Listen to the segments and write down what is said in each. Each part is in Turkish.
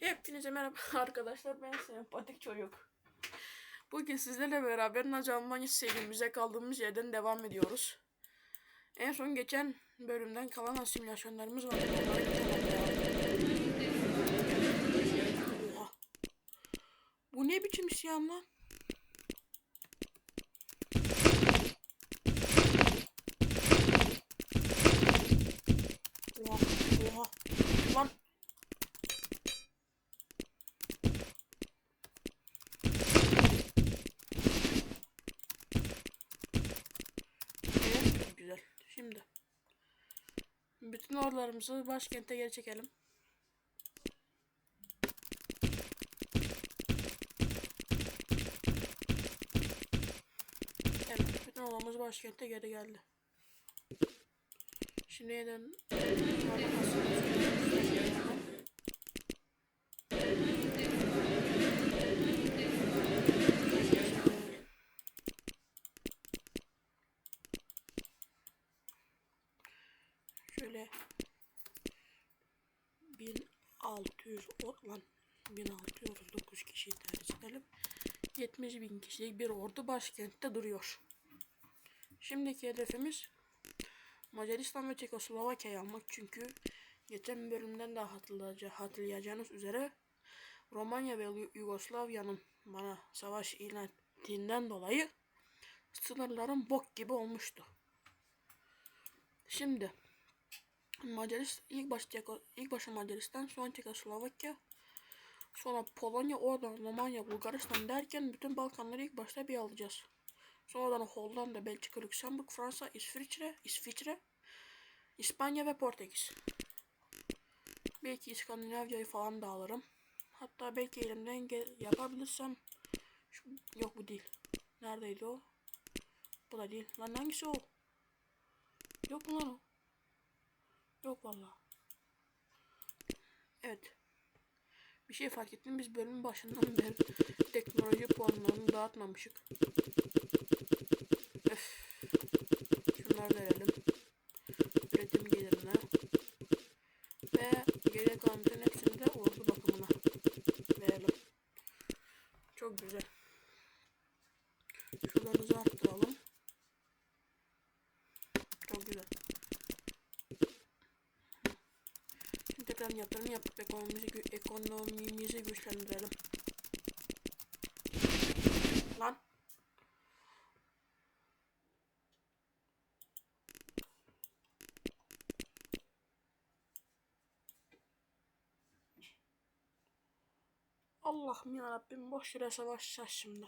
Hepinize merhaba arkadaşlar ben sempatik çocuk. Bugün sizlerle beraber Nazi Almanya serimize kaldığımız yerden devam ediyoruz. En son geçen bölümden kalan asimilasyonlarımız var. Bu ne biçim isyan lan? Oha, oha. Lan Evet, çok güzel. Şimdi bütün ordularımızı başkente geri çekelim. Evet, bütün ordumuz başkente geri geldi. Şimdi yeniden Şöyle 1600 o- lan 1639 kişi tercih edelim. 70 bin kişilik bir ordu başkentte duruyor. Şimdiki hedefimiz Macaristan ve Çekoslovakya'yı almak çünkü geçen bölümden de hatırlayaca- hatırlayacağınız üzere Romanya ve Yu- Yugoslavya'nın bana savaş ilan ettiğinden dolayı sınırlarım bok gibi olmuştu. Şimdi Macaristan ilk başta ilk başta Macaristan, sonra Çekoslovakya, sonra Polonya, oradan Romanya, Bulgaristan derken bütün Balkanları ilk başta bir alacağız. Sonradan Hollanda, Belçika, Lüksemburg, Fransa, İsviçre, İsviçre, İspanya ve Portekiz. Belki İskandinavya'yı falan da alırım. Hatta belki elimden yapabilirsem şu, yok bu değil. Neredeydi o? Bu da değil. Lan hangisi o? Yok mu lan o? Yok valla. Evet. Bir şey fark ettim. Biz bölümün başından beri teknoloji puanlarını dağıtmamışık. Öf. Şunları verelim. Üretim gelirine. Ve geriye kalan bütün hepsini de ordu bakımına verelim. Çok güzel. Şuralarınızı arttıralım. Çok güzel. Tekrar yatırım yapıp ekonomimizi, ekonomimizi güçlendirelim. Lan. Allah'ım yarabbim boş yere savaşacağız şimdi.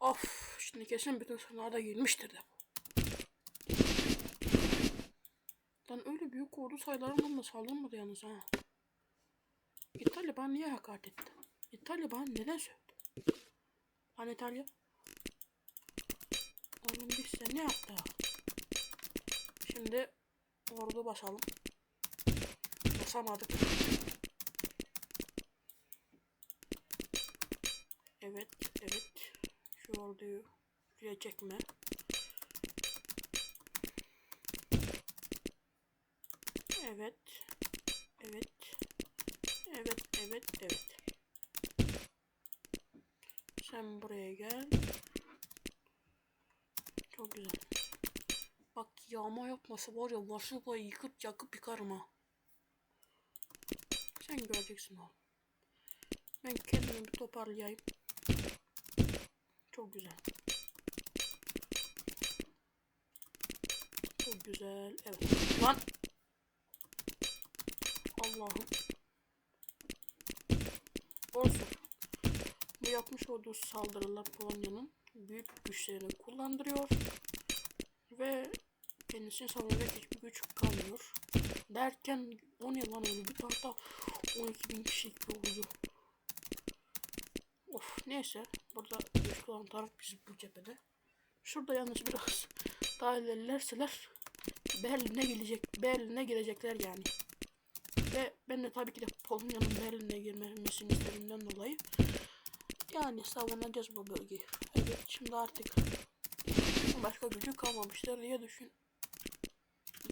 Of şimdi kesin bütün sınavda girmiştir de Lan öyle büyük ordu sayılarımla saldırmadı yalnız ha. İtalya bana niye hakaret etti? İtalya bana neden sövdü? Lan İtalya? Oğlum biz size ne yaptı? Şimdi ordu basalım. Basamadık. Evet, evet. Şu orduyu şuraya çekme. Evet. Evet. Evet, evet, evet. Sen buraya gel. Çok güzel. Bak yağma yapmasa var ya Varsova'yı yıkıp yakıp yıkarım ha. Sen göreceksin oğlum. Ben kendimi bir toparlayayım. Çok güzel. Çok güzel. Evet. Lan. Allah'ım. Olsun. Bu yapmış olduğu saldırılar Polonya'nın büyük güçlerini kullandırıyor. Ve kendisini savunacak hiçbir güç kalmıyor. Derken o ne lan bir tahta 12 bin kişilik bir ordu. Of neyse. Burada güçlü olan taraf biz bu cephede. Şurada yalnız biraz daha ilerlerseler Berlin'e gelecek. Berlin'e girecekler yani. Ve ben de tabii ki de Polonya'nın Berlin'e girmesini istediğimden dolayı yani savunacağız bu bölgeyi. Evet şimdi artık başka gücü kalmamıştır diye düşün.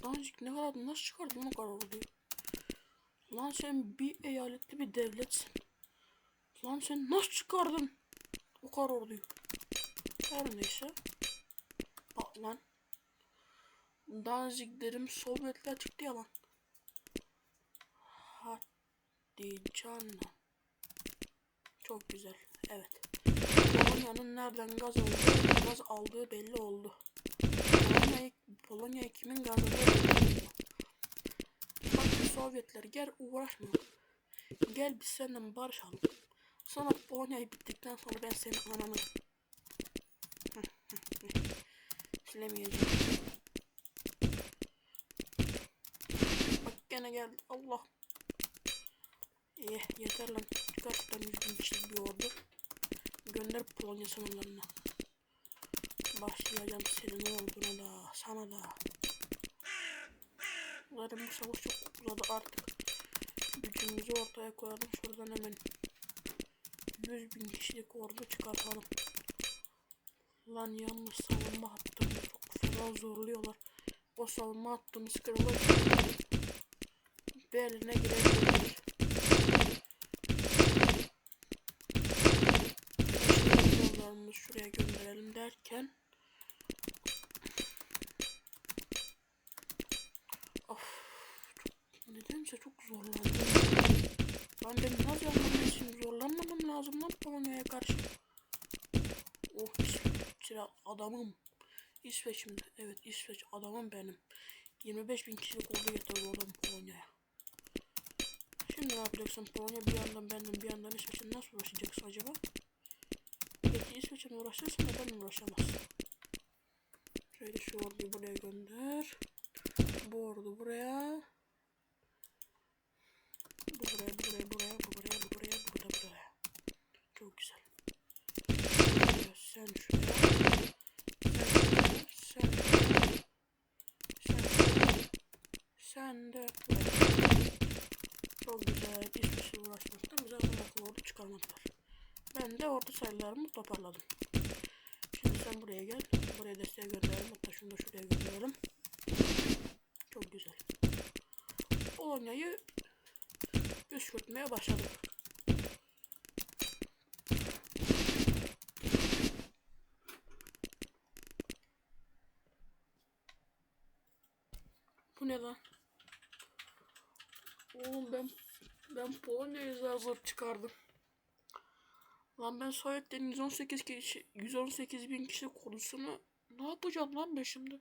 Danjik ne kadar nasıl çıkardım o kadar orduyu? Lan sen bir eyaletli bir devletsin. Lan sen nasıl çıkardın? O kadar orduyu. Her neyse. Bak lan. Danziglerim Sovyetler çıktı ya lan. Hadi canım. Çok güzel. Evet. Polonya'nın nereden gaz aldığı, gaz aldığı belli oldu. Polonya, Polonya kimin gaz aldığı. Bak Sovyetler gel uğraşma. Gel biz seninle barışalım. Sonra Polonya'yı bittikten sonra ben senin ananı silemeyeceğim. Bak gene geldi. Allah. İyi yeter lan. 100 bin kişilik bir ordu. Gönder Polonya sınırlarına. Başlayacağım senin orduna da sana da. Zaten bu savaş çok uzadı artık. Gücümüzü ortaya koyalım. Şuradan hemen 100 bin kişilik ordu çıkartalım. Lan yalnız savunma hattını çok fena zorluyorlar. O savunma hattımız kırılır. Berlin'e girebiliriz. Yollarımızı şuraya gönderelim derken Of nedense çok zorlandım. Ben de biraz yapmam için zorlanmamam lazım lan Polonya'ya karşı. Oh İsveç adamım. İsveç'imde. Evet İsveç adamım benim. 25 bin kişilik ordu getirdi oğlum Polonya'ya. Şimdi ne yapacaksın Polonya bir yandan benden bir yandan İsveç'e nasıl uğraşacaksın acaba? Peki İsveç'e uğraşırsın neden uğraşamazsın? Şöyle şu orduyu buraya gönder. Bu ordu buraya. Bu buraya, bu buraya, buraya, bu buraya, bu buraya, bu da buraya. Çok güzel. Evet, sen şuraya. Sen. Sen şuraya. Sen de buraya. Çok güzel. Hiçbir şey uğraşmaktan bize akıl ordu çıkarmadılar. Ben de ordu sayılarımı toparladım. Şimdi sen buraya gel. Buraya desteğe gönderelim. Hatta şunu da şuraya gönderelim. Çok güzel. Polonya'yı püskürtmeye başladık. Bu ne lan? Oğlum ben ben Polonya'yı zar zor çıkardım. Lan ben Sovyetlerin 118 kişi 118 bin kişi konusunu ne yapacağım lan ben şimdi?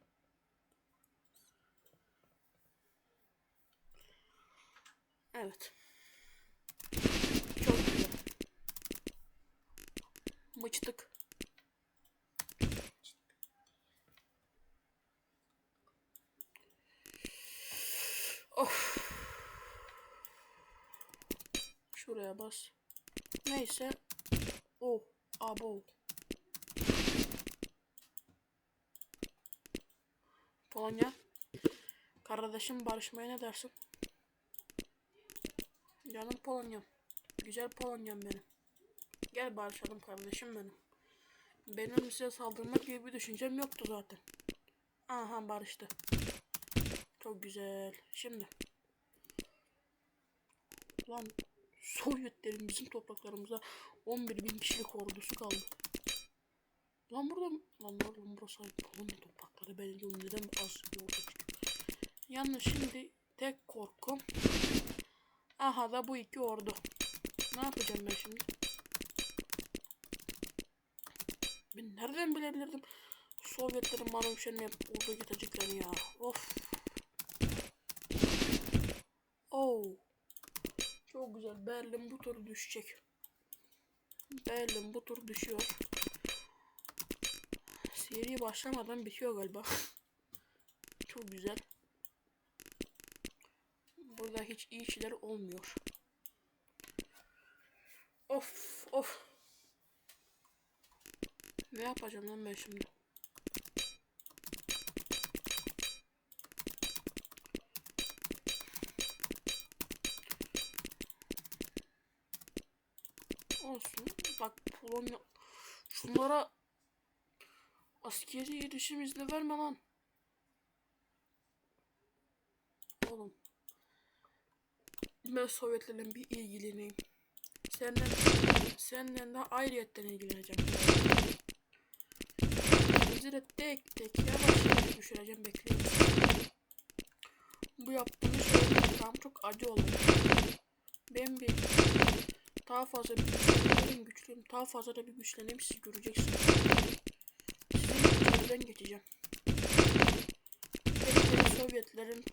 Evet. Çok güzel. Mıçtık. Of. Şuraya bas. Neyse. Oh. Abo. Polonya. Kardeşim barışmaya ne dersin? Canım Polonyam. Güzel Polonyam benim. Gel barışalım kardeşim benim. Benim size saldırmak gibi bir düşüncem yoktu zaten. Aha barıştı. Çok güzel. Şimdi. Lan Sovyetlerin bizim topraklarımıza 11 bin kişilik ordusu kaldı. Lan burada lan oğlum burası Polonya toprakları ben diyorum neden az bir ordu. Yalnız şimdi tek korkum Aha da bu iki ordu. Ne yapacağım ben şimdi? Ben nereden bilebilirdim? Sovyetlerin bana üşenme yapıp ordu getireceklerini ya. Of. Oh. Çok güzel. Berlin bu tur düşecek. Berlin bu tur düşüyor. Seri başlamadan bitiyor galiba. Çok güzel. Burada hiç iyi şeyler olmuyor. Of of. Ne yapacağım lan ben şimdi? Olsun. Bak Polonya şunlara askeri erişim izni verme lan. ben Sovyetlerle bir ilgileneyim. Senden, senden de ayrıyetten ilgileneceğim. De tek tek yavaş yavaş düşüreceğim bekleyin. Bu yaptığımız şey tam çok acı oldu. Ben bir daha fazla bir güçleneyim, güçlüyüm. Daha fazla da bir güçleneyim siz göreceksiniz. Sizin içinizden geçeceğim. Tehlikeli Sovyetlerin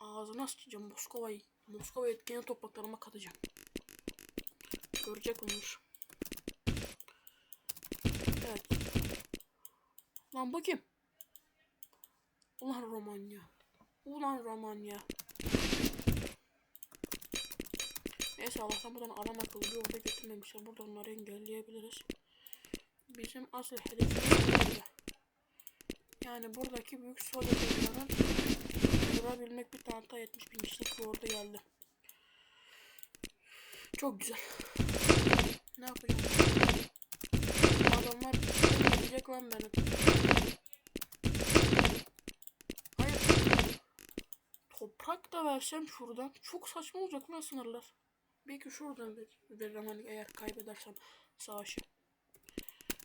ağzına sıçacağım Moskova'yı. Moskova etkeni topraklarıma katacağım. Görecek olmuş. Evet. Lan bu kim? Ulan Romanya. Ulan Romanya. Neyse Allah'tan buradan adam akıllı bir orada getirmemişler. Burada onları engelleyebiliriz. Bizim asıl hedefimiz burada. Yani buradaki büyük Sovyetlerin durabilmek bir tane daha 70 bin kişilik bir ordu geldi. Çok güzel. Ne yapacağım? Adamlar gidecek lan beni. Hayır. Toprak da versem şuradan. Çok saçma olacak lan sınırlar. Belki şuradan ver- veririm hani eğer kaybedersem savaşı.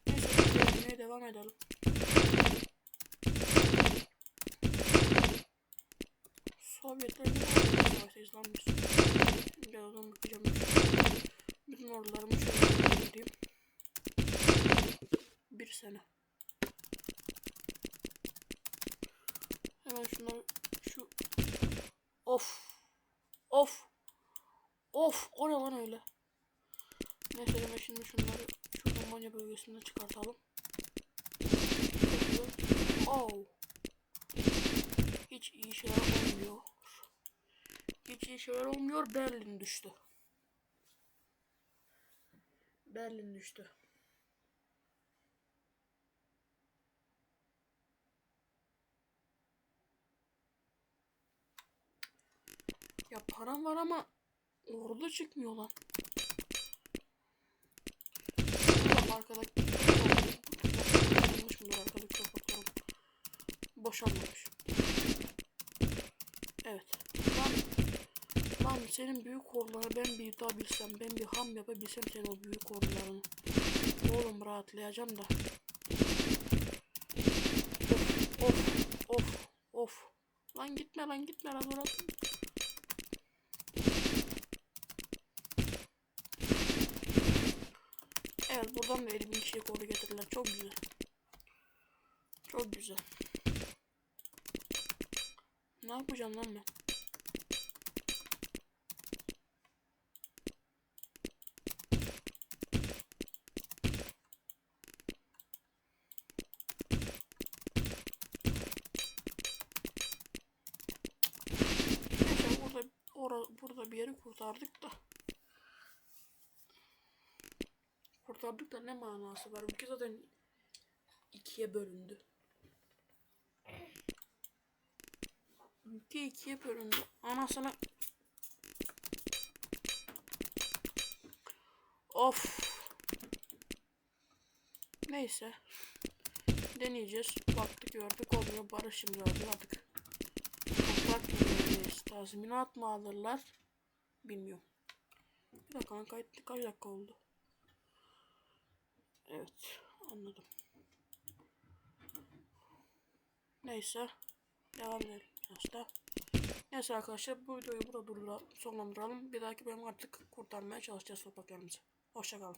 Neyse vermeye devam edelim. Sovyetler ne savaştayız lan biz? Birazdan bakacağım. Bütün ordularımı şöyle göndereyim. Bir sene. Hemen şunları şu of of of o ne lan öyle. Neyse hemen şimdi şunları şu Romanya bölgesinden çıkartalım. Oh. Hiç iyi şeyler olmuyor. Hiç iyi şeyler olmuyor. Berlin düştü. Berlin düştü. Ya param var ama orada çıkmıyor lan. Burada arkadaki boşalmış bunlar arkadaki topraklarım. Boşalmamış. Evet. Lan, lan senin büyük orduları ben bir daha bilsem, ben bir ham yapabilsem senin o büyük ordularını. Oğlum rahatlayacağım da. Of, of, of, of. Lan gitme lan gitme lan bırak. Evet buradan da 50 bin koru getirdiler. Çok güzel. Çok güzel. Ne yapacağım lan ben? Burada ora, burada bir yeri kurtardık da. Kurtardık da ne manası var? Ülke zaten ikiye bölündü. Ülke ikiye bölündü. Anasını... Of. Neyse. Deneyeceğiz. Baktık gördük olmuyor. Barış imzaladık. Toprak bölgedeyiz. Tazminat mı alırlar? Bilmiyorum. Bir dakika kayıt kaç dakika oldu? Evet. Anladım. Neyse. Devam edelim da. Neyse arkadaşlar bu videoyu burada sonlandıralım. Bir dahaki bölüm artık kurtarmaya çalışacağız sokaklarımızı. Hoşçakalın.